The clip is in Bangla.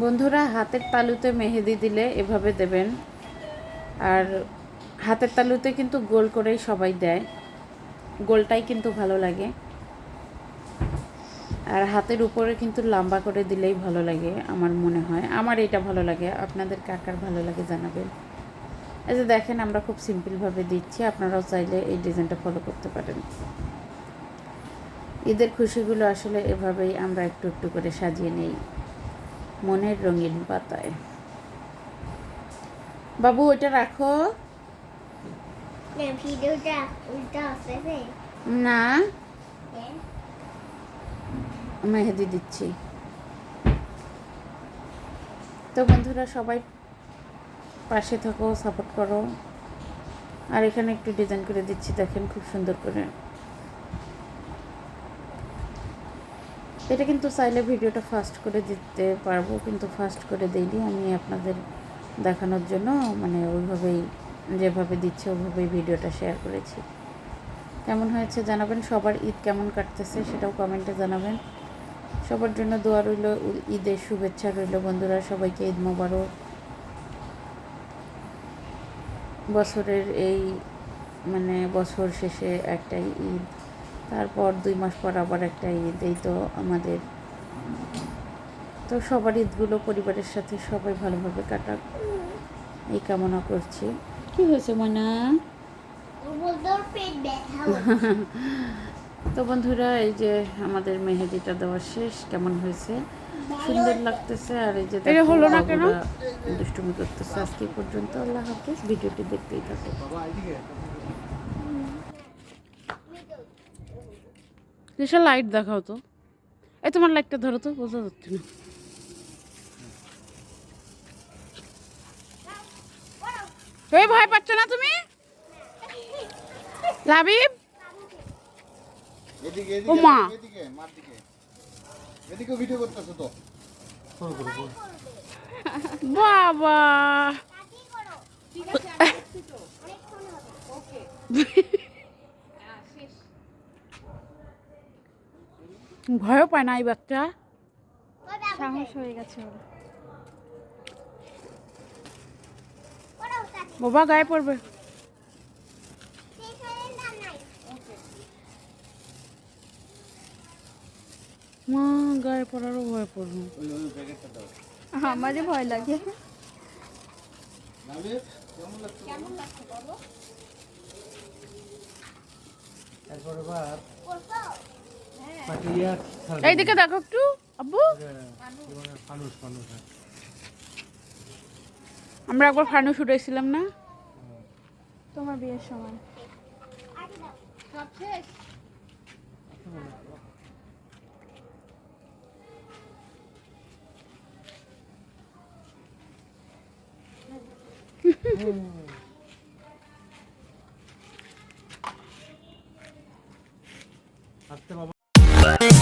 বন্ধুরা, হাতের তালুতে মেহেদি দিলে এভাবে দেবেন। আর হাতের তালুতে কিন্তু গোল করেই সবাই দেয়। গোলটাই কিন্তু ভালো লাগে। আর হাতের উপরে কিন্তু লম্বা করে দিলেই ভালো লাগে, আমার মনে হয়। আমার এটা ভালো লাগে, আপনাদের কাকার ভালো লাগে জানাবেন। এই দেখেন, আমরা খুব সিম্পলভাবে দিচ্ছি, আপনারাও চাইলে এই ডিজাইনটা ফলো করতে পারেন। ঈদের খুশিগুলো আসলে এভাবেই আমরা একটু একটু করে সাজিয়ে নেই। মনের রঙিন পাতায়। বাবু ওইটা রাখো। না মেহেদি দিচ্ছি। তো বন্ধুরা সবাই পাশে থাকো সাপোর্ট করো। আর এখানে একটু ডিজাইন করে দিচ্ছি দেখেন খুব সুন্দর করে। এটা কিন্তু চাইলে ভিডিওটা ফাস্ট করে দিতে পারব, কিন্তু ফাস্ট করে দিইনি। আমি আপনাদের দেখানোর জন্য মানে ওইভাবেই, যেভাবে দিচ্ছে ওইভাবেই ভিডিওটা শেয়ার করেছি। কেমন হয়েছে জানাবেন? সবার ঈদ কেমন কাটতেছে সেটাও কমেন্টে জানাবেন। সবার জন্য দোয়া রইল, ঈদের শুভেচ্ছা রইল বন্ধুরা, সবাইকে ঈদ মোবারক। বছরের এই মানে বছর শেষে একটাই ঈদ। তারপর দুই মাস পর আবার একটা ঈদ এই তো আমাদের। তো সবার ঈদগুলো পরিবারের সাথে সবাই ভালোভাবে কাটাক। এই কামনা করছি। কি হয়েছে মনা তো বন্ধুরা এই যে আমাদের মেহেদিটা দেওয়া শেষ। কেমন হয়েছে? সুন্দর লাগতেছে আর এই যে এটা হলো না কেন? দুষ্টুমি করতেছে। আজকে পর্যন্ত আল্লাহ হাফিজ। ভিডিওটি দেখতেই থাকো। রিসা লাইট দেখাও তো। এই তোমার লাইটটা ধরো তো বোঝা যাচ্ছে না। এই ভয় পাচ্ছ না তুমি? লাবিব ও মা। ভিডিও করতেছো তো। বাবা। ভয়ও পায় না এই বাচ্চা। সাহস হয়ে গেছে বাবা গায়ে পড়বে। মা গায়ে পড়ারও ভয় পড়বে। দাও আমারই ভয় লাগে। নাবে কেমন লাগছে তারপর এবার পাটিয়া এইদিকে দেখো একটু আব্বু। ফানুস ফানুস। আমরা একবার ফানুস উঠেছিলাম না? তোমার বিয়ের সময়। আস্তে বাবা Bye.